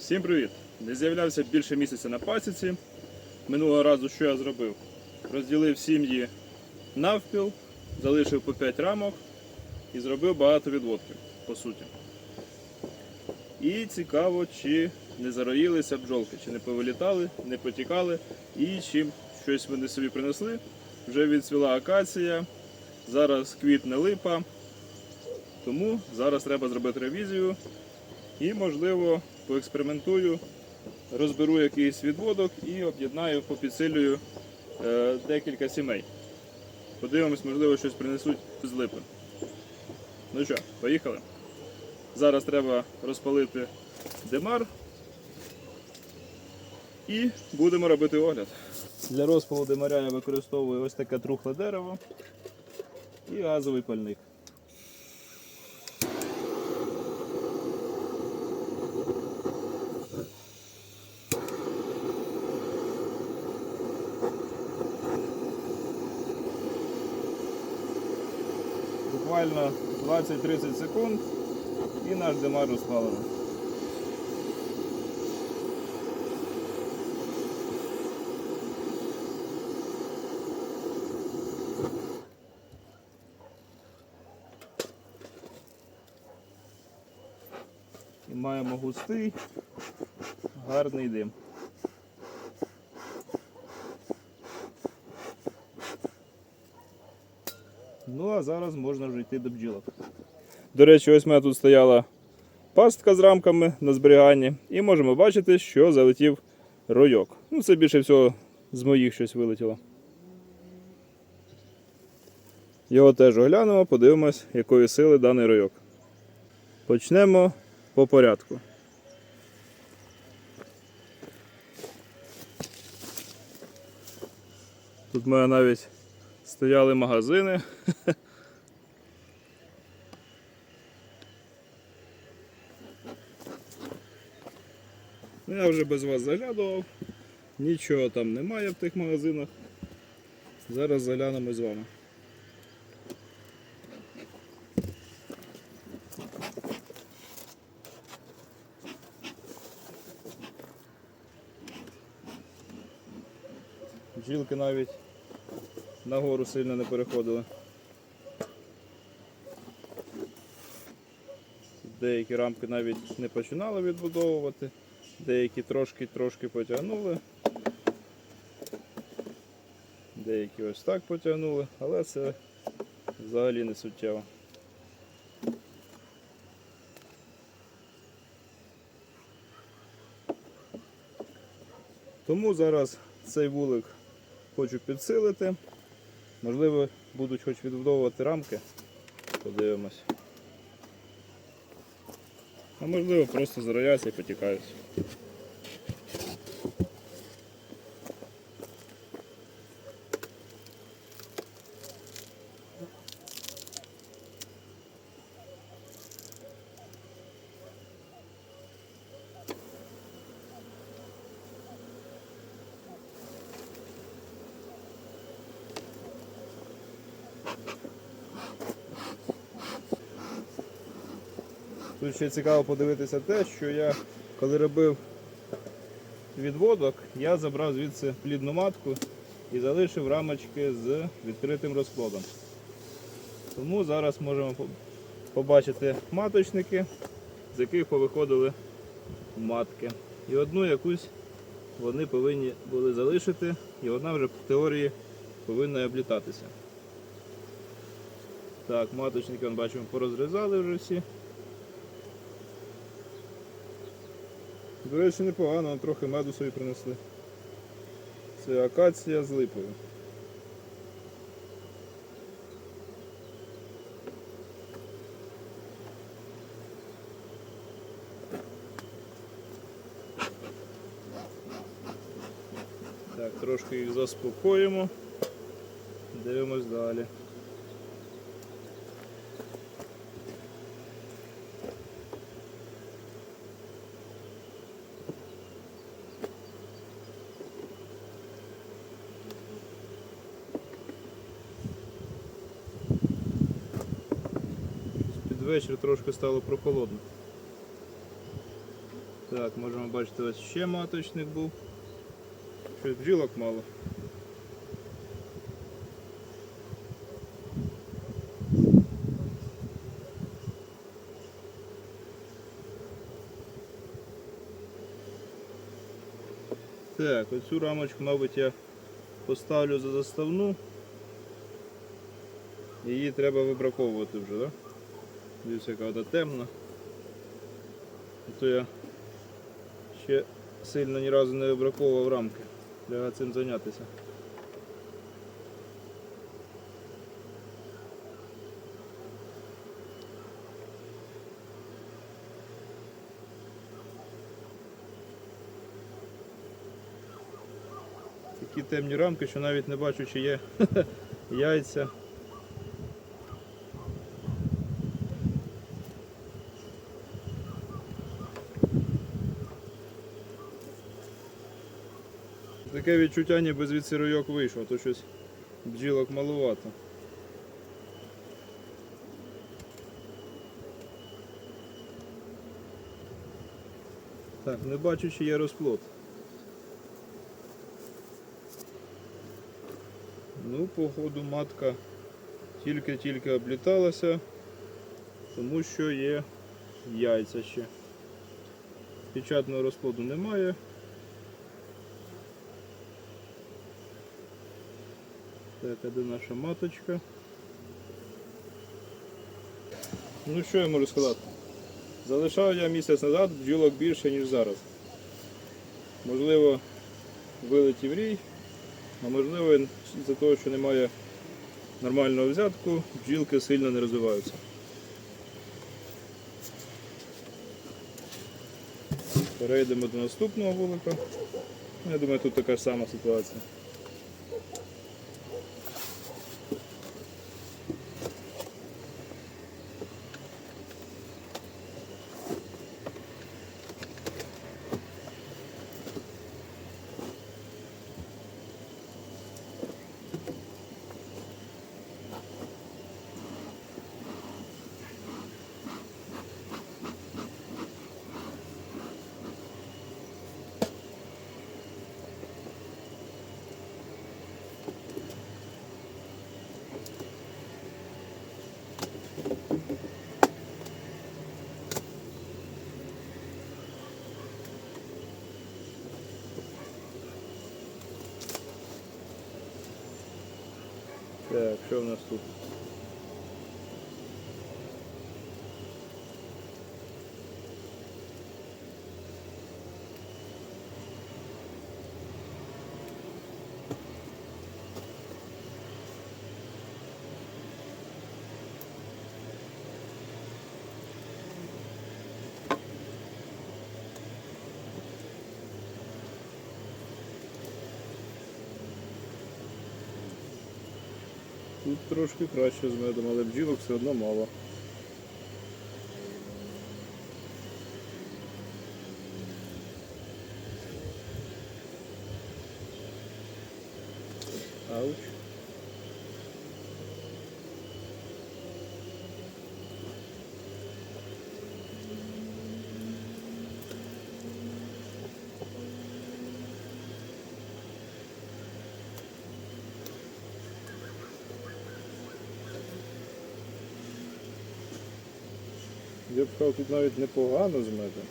Всім привіт! Не з'являвся більше місяця на пасіці. Минулого разу що я зробив? Розділив сім'ї навпіл, залишив по 5 рамок і зробив багато відводків, по суті. І цікаво, чи не зароїлися бджолки, чи не повилітали, не потікали, і чим щось вони собі принесли. Вже відцвіла акація, зараз квітне липа. Тому зараз треба зробити ревізію і, можливо, поекспериментую, розберу якийсь відводок і об'єднаю, попідсилюю е, декілька сімей. Подивимось, можливо, щось принесуть з липи. Ну що, поїхали. Зараз треба розпалити демар і будемо робити огляд. Для розпалу демаря я використовую ось таке трухле дерево і газовий пальник. Буквально 20-30 секунд і наш демар розпалений. І маємо густий, гарний дим. Ну а зараз можна вже йти до бджілок. До речі, ось в мене тут стояла пастка з рамками на зберіганні, і можемо бачити, що залетів ройок. Ну, це більше всього з моїх щось вилетіло. Його теж оглянемо, подивимось, якої сили даний ройок. Почнемо по порядку. Тут в мене навіть стояли магазини. Я вже без вас заглядував, нічого там немає в тих магазинах. Зараз заглянемо з вами. Бджілки навіть нагору сильно не переходили. Деякі рамки навіть не починали відбудовувати, деякі трошки-трошки потягнули, деякі ось так потягнули, але це взагалі не суттєво. Тому зараз цей вулик хочу підсилити. Можливо, будуть хоч відбудовувати рамки. Подивимось. А можливо просто зарояться і потікають. Тут ще цікаво подивитися те, що я коли робив відводок, я забрав звідси плідну матку і залишив рамочки з відкритим розплодом. Тому зараз можемо побачити маточники, з яких повиходили матки. І одну якусь вони повинні були залишити, і вона вже в теорії повинна облітатися. Так, маточники, бачимо, порозрізали вже всі. До речі, непогано, трохи меду собі принесли. Це акація з липою. Так, трошки їх заспокоїмо. Дивимось далі. Під вечір трошки стало прохолодно. Так, можемо бачити, ось ще маточник був. Щось бджілок мало. Так, оцю рамочку, мабуть, я поставлю за заставну. Її треба вибраковувати вже, так? Да? Дивіться, яка вона темна. То я ще сильно ні разу не вибраковував рамки. Треба цим зайнятися. Такі темні рамки, що навіть не бачу, чи є яйця. Таке відчуття, ніби звідси ройок вийшов, а то щось бджілок малувато. Так, не бачу, чи є розплод. Ну, походу, матка тільки-тільки обліталася, тому що є яйця ще. Печатного розплоду немає. Так, де наша маточка? Ну що я можу сказати? Залишав я місяць назад бджілок більше, ніж зараз. Можливо, вилетів рій, а можливо, з-за того, що немає нормального взятку, бджілки сильно не розвиваються. Перейдемо до наступного вулика. Я думаю, тут така ж сама ситуація. Так, що в нас тут? Тут трошки краще з медом, але бджілок все одно мало. Я б сказав, тут навіть непогано з медом.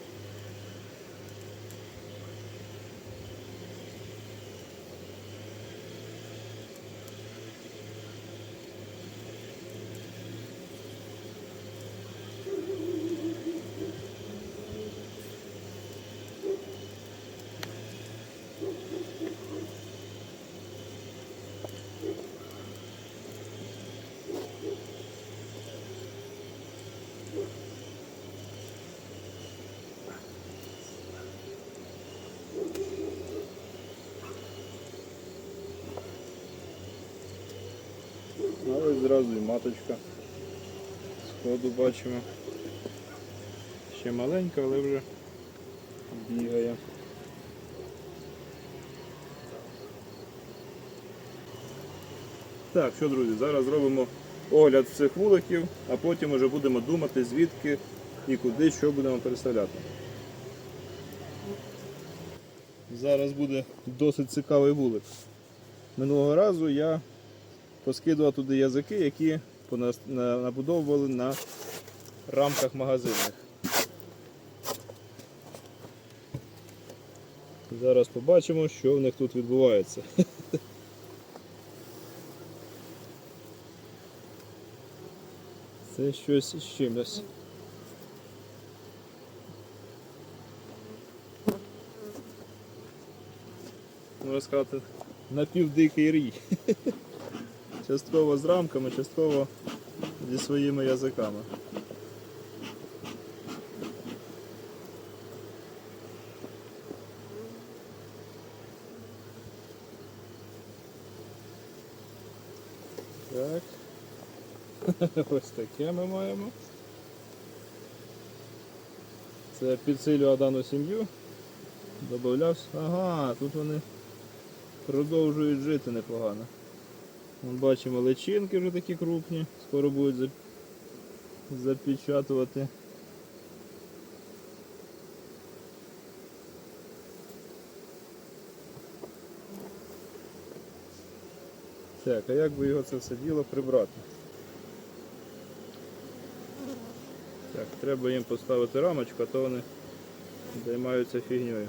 Зразу і маточка. Сходу бачимо. Ще маленька, але вже бігає. Так, що, друзі, зараз зробимо огляд цих вуликів, а потім вже будемо думати, звідки і куди що будемо переставляти. Зараз буде досить цікавий вулик. Минулого разу я поскидував туди язики, які набудовували на рамках магазинних. Зараз побачимо, що в них тут відбувається. Це щось із чимось. Можна сказати, напівдикий рій. Частково з рамками, частково зі своїми язиками. Так. Ось таке ми маємо. Це підсилював дану сім'ю. Добавлявся. Ага, тут вони продовжують жити непогано. Вон бачимо личинки вже такі крупні, скоро будуть зап- запечатувати. Так, а як би його це все діло прибрати? Так, треба їм поставити рамочку, а то вони займаються фігньою.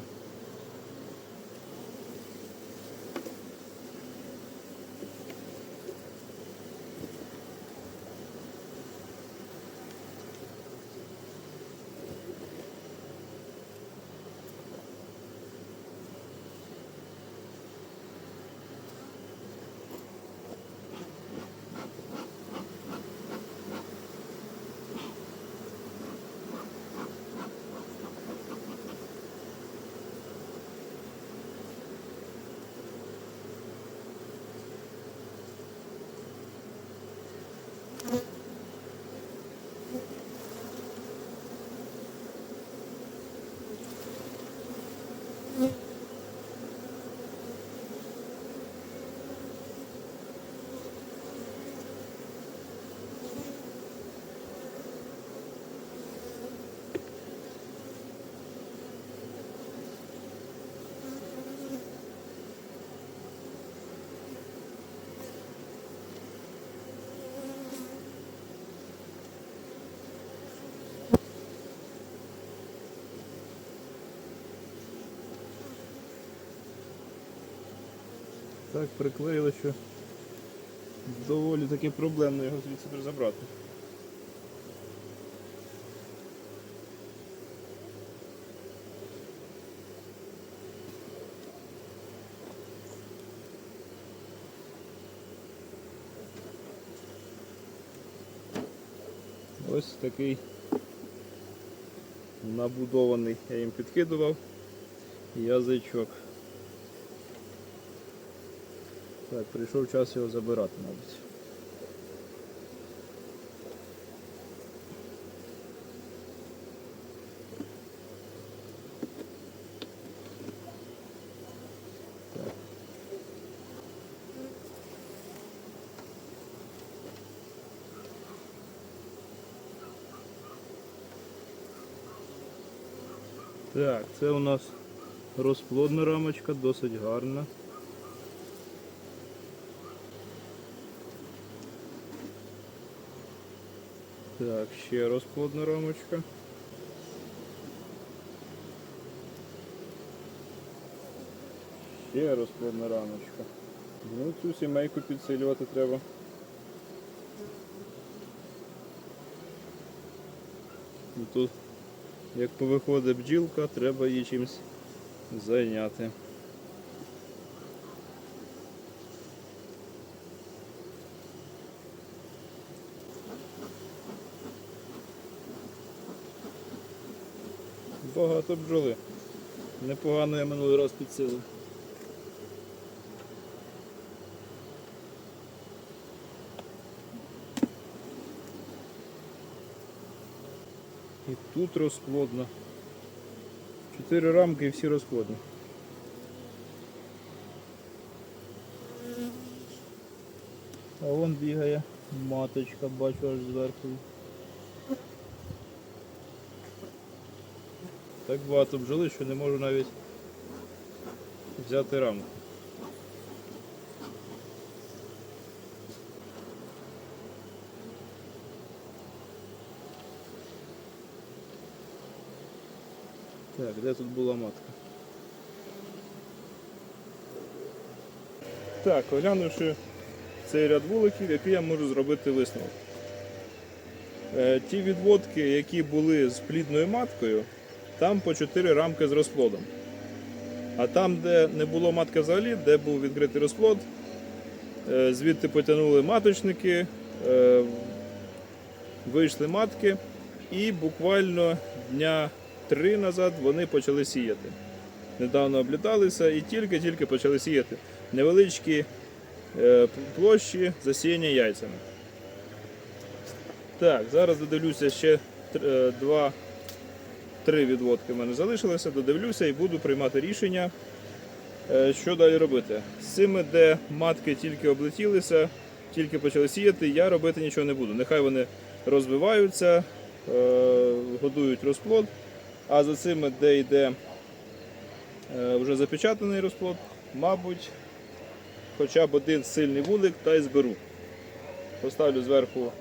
Так приклеїли, що доволі таки проблемно його звідси забрати. Ось такий набудований, я їм підкидував язичок. Так, прийшов час його забирати, мабуть. Так. Так, це у нас розплодна рамочка, досить гарна. Так, ще розплодна рамочка. Ще розплодна рамочка. Ну, цю сімейку підсилювати треба. І тут, як повиходить бджілка, треба її чимось зайняти. Багато бджоли. Непогано я минулий раз підсилив. І тут розплодно. Чотири рамки і всі розплодні. А вон бігає маточка, бачу аж зверху. Так багато бджоли, що не можу навіть взяти рамку. Так, де тут була матка? Так, оглянувши цей ряд вуликів, який я можу зробити висновок. Е, ті відводки, які були з плідною маткою, там по 4 рамки з розплодом. А там, де не було матки взагалі, де був відкритий розплод, е, звідти потягнули маточники, е, вийшли матки, і буквально дня три назад вони почали сіяти. Недавно обліталися і тільки-тільки почали сіяти невеличкі е, площі засіяння яйцями. Так, зараз додивлюся ще два, три відводки в мене залишилося, додивлюся і буду приймати рішення, е, що далі робити. З цими, де матки тільки облетілися, тільки почали сіяти, я робити нічого не буду. Нехай вони розвиваються, е, годують розплод, а за цими, де йде е, вже запечатаний розплод, мабуть, хоча б один сильний вулик та й зберу. Поставлю зверху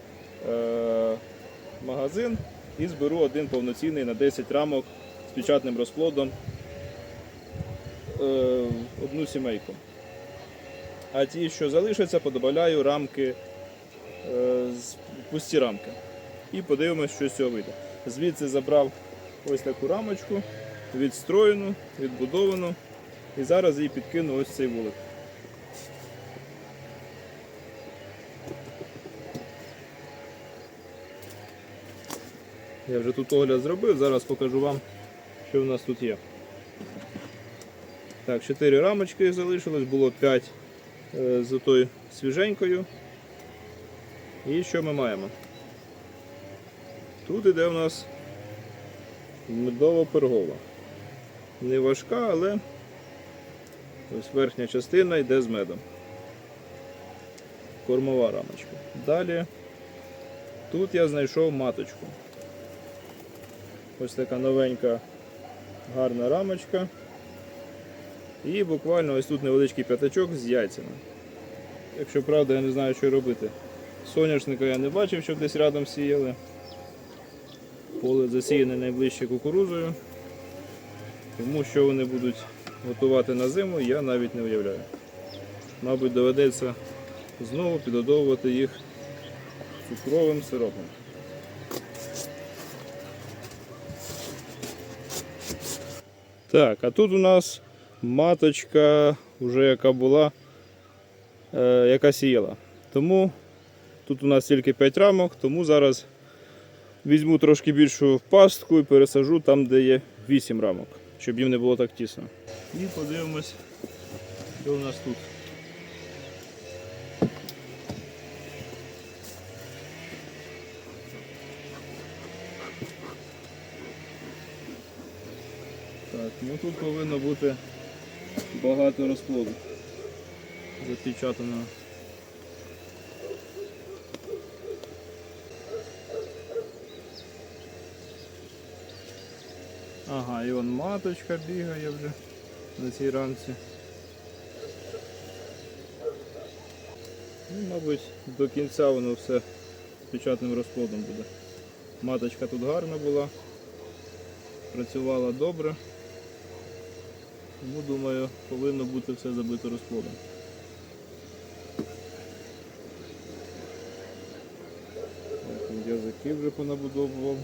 магазин і зберу один повноцінний на 10 рамок з печатним розплодом е, одну сімейку. А ті, що залишаться, подобавляю рамки е, пусті рамки. І подивимось, що з цього вийде. Звідси забрав ось таку рамочку, відстроєну, відбудовану. І зараз її підкину ось цей вулик. Я вже тут огляд зробив, зараз покажу вам, що в нас тут є. Так, 4 рамочки залишилось, було 5 е, з тою свіженькою. І що ми маємо? Тут іде у нас медово пергова. Не важка, але ось верхня частина йде з медом. Кормова рамочка. Далі тут я знайшов маточку. Ось така новенька гарна рамочка. І буквально ось тут невеличкий п'ятачок з яйцями. Якщо правда, я не знаю, що робити. Соняшника я не бачив, щоб десь рядом сіяли. Поле засіяне найближче кукурузою. Тому що вони будуть готувати на зиму, я навіть не уявляю. Мабуть, доведеться знову підгодовувати їх цукровим сиропом. Так, а тут у нас маточка, вже яка була, е, яка сіяла. Тому тут у нас тільки 5 рамок, тому зараз візьму трошки більшу пастку і пересажу там, де є 8 рамок, щоб їм не було так тісно. І подивимось, що у нас тут. Ну тут повинно бути багато розплоду запечатаного. Ага, і вон маточка бігає вже на цій рамці. Ну, мабуть, до кінця воно все печатним розплодом буде. Маточка тут гарна була, працювала добре. Тому, думаю, повинно бути все забито розплодом. Язики вже понабудовував.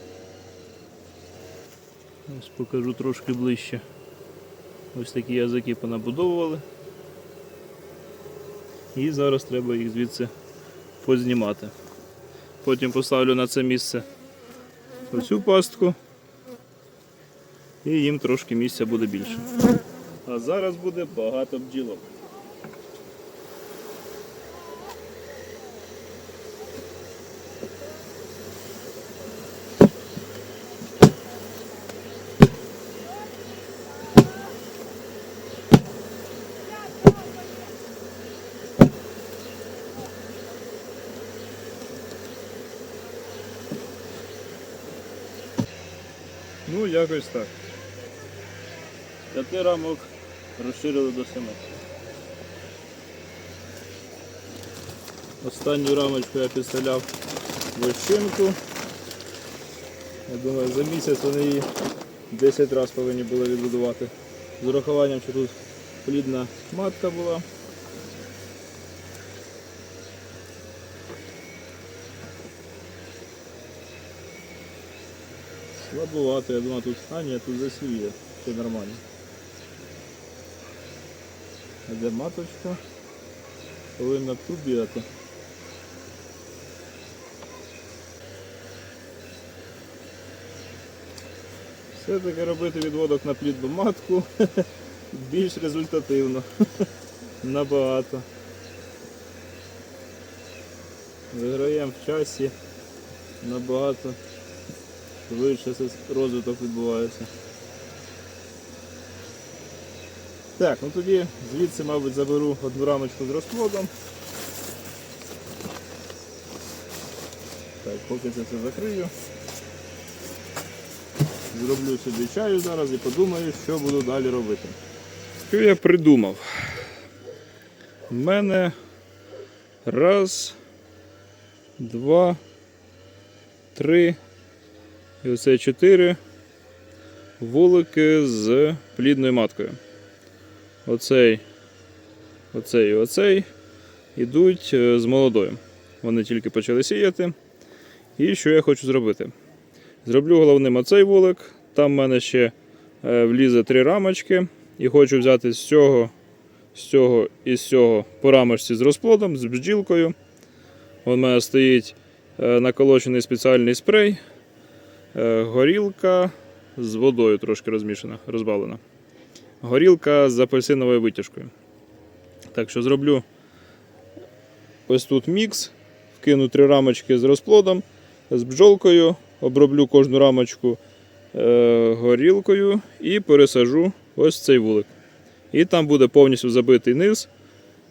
Ось покажу трошки ближче. Ось такі язики понабудовували. І зараз треба їх звідси познімати. Потім поставлю на це місце оцю пастку. І їм трошки місця буде більше. А зараз буде багато бджілок. Ну, якось так. П'яти рамок розширили до 7. Останню рамочку я підставляв вощинку. Я думаю, за місяць вони її 10 разів повинні були відбудувати. З урахуванням, що тут плідна матка була. Слабовато, я думаю, тут. А ні, тут засів є, все нормально. Де маточка? Повинна тут бігати. Все-таки робити відводок на плідну матку більш результативно. Набагато. Виграємо в часі набагато швидше розвиток відбувається. Так, ну тоді звідси, мабуть, заберу одну рамочку з розплодом. Так, поки це все закрию. Зроблю собі чаю зараз і подумаю, що буду далі робити. Що я придумав? У мене раз, два, три, і оце чотири вулики з плідною маткою. Оцей, оцей і оцей ідуть е, з молодою. Вони тільки почали сіяти. І що я хочу зробити? Зроблю головним оцей вулик. Там в мене ще е, влізе три рамочки. І хочу взяти з цього, з цього і з цього по рамочці з розплодом, з бджілкою. У мене стоїть е, наколочений спеціальний спрей. Горілка з водою трошки розмішана, розбавлена. Горілка з апельсиновою витяжкою. Так що зроблю ось тут мікс, вкину три рамочки з розплодом, з бджолкою, оброблю кожну рамочку е, горілкою і пересажу ось цей вулик. І там буде повністю забитий низ.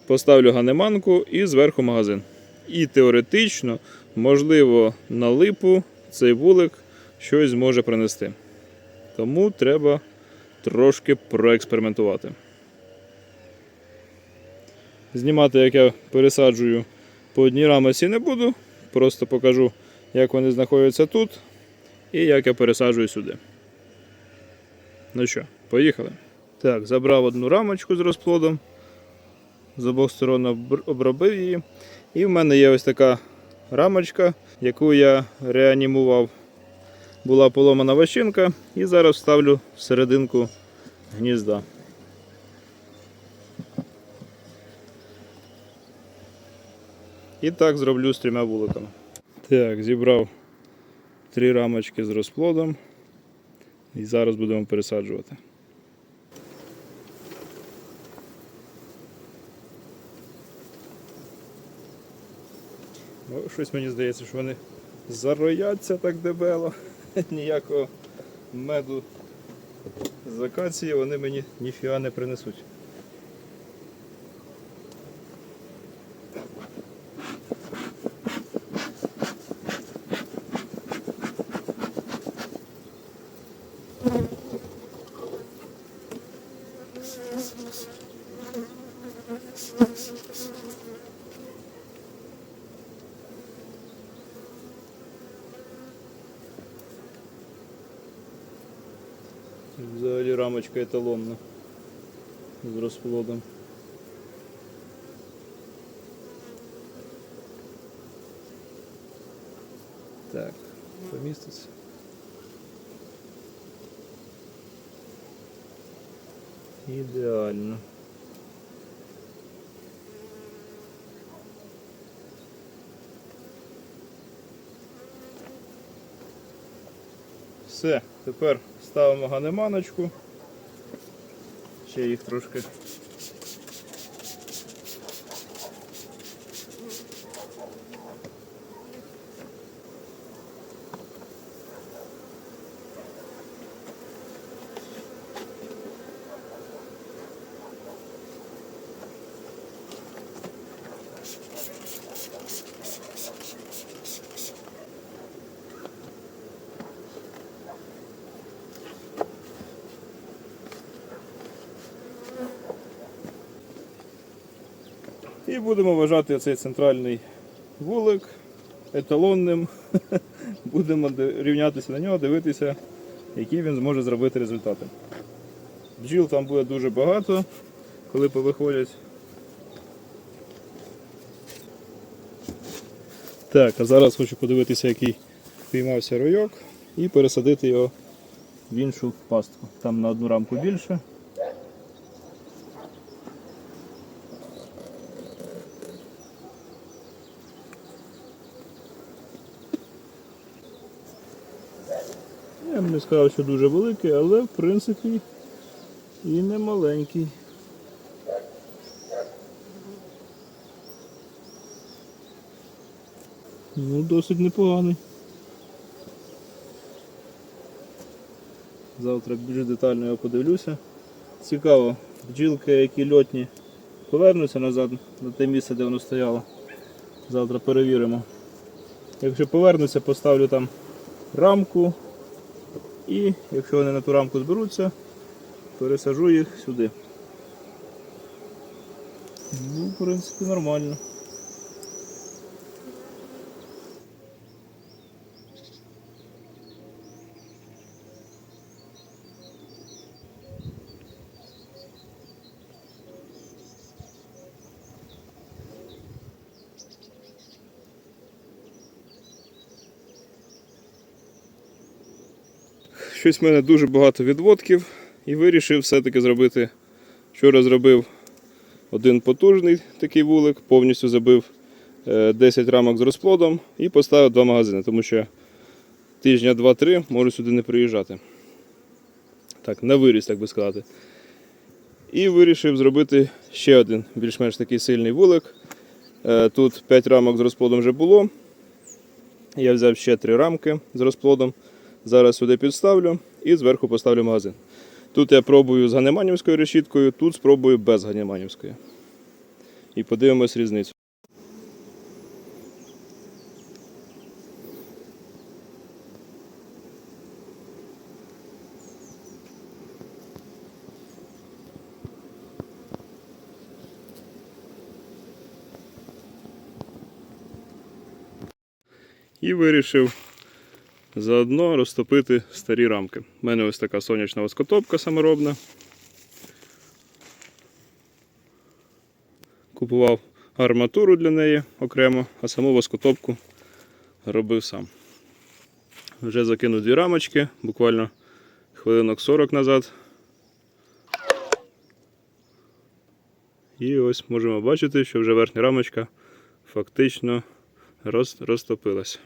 Поставлю ганеманку і зверху магазин. І теоретично, можливо, на липу цей вулик щось зможе принести. Тому треба трошки проекспериментувати. Знімати, як я пересаджую по одній рамці не буду. Просто покажу, як вони знаходяться тут і як я пересаджую сюди. Ну що, поїхали. Так, забрав одну рамочку з розплодом. З обох сторон обробив її. І в мене є ось така рамочка, яку я реанімував. Була поломана ващинка і зараз вставлю в серединку гнізда. І так зроблю з трьома вуликами. Так, зібрав три рамочки з розплодом. І зараз будемо пересаджувати. Щось мені здається, що вони зарояться так дебело. Ніякого меду з акації вони мені ніфіга не принесуть. Взагалі рамочка еталонна з розплодом. Так, поміститься. Ідеально. Все, тепер ставимо ганеманочку. Ще їх трошки. Будемо вважати цей центральний вулик еталонним. Будемо рівнятися на нього, дивитися, які він зможе зробити результати. Бджіл там буде дуже багато, коли повиходять. Так, а зараз хочу подивитися, який піймався ройок, і пересадити його в іншу пастку. Там на одну рамку більше. Сказав, що дуже великий, але в принципі і не маленький. Ну, досить непоганий. Завтра більш детально я подивлюся. Цікаво, бджілки, які льотні, повернуться назад на те місце, де воно стояло. Завтра перевіримо. Якщо повернуться, поставлю там рамку. І якщо вони на ту рамку зберуться, пересажу їх сюди. Ну, в принципі, нормально. Щось в мене дуже багато відводків і вирішив все-таки зробити. Вчора зробив один потужний такий вулик, повністю забив е, 10 рамок з розплодом і поставив два магазини, тому що тижня 2-3 можу сюди не приїжджати. Так, на виріс, так би сказати. І вирішив зробити ще один більш-менш такий сильний вулик. Е, Тут 5 рамок з розплодом вже було. Я взяв ще 3 рамки з розплодом. Зараз сюди підставлю і зверху поставлю магазин. Тут я пробую з ганеманівською решіткою, тут спробую без ганеманівської. І подивимось різницю. І вирішив заодно розтопити старі рамки. У мене ось така сонячна воскотопка саморобна. Купував арматуру для неї окремо, а саму воскотопку робив сам. Вже закинув дві рамочки, буквально хвилинок 40 назад. І ось можемо бачити, що вже верхня рамочка фактично роз- розтопилась.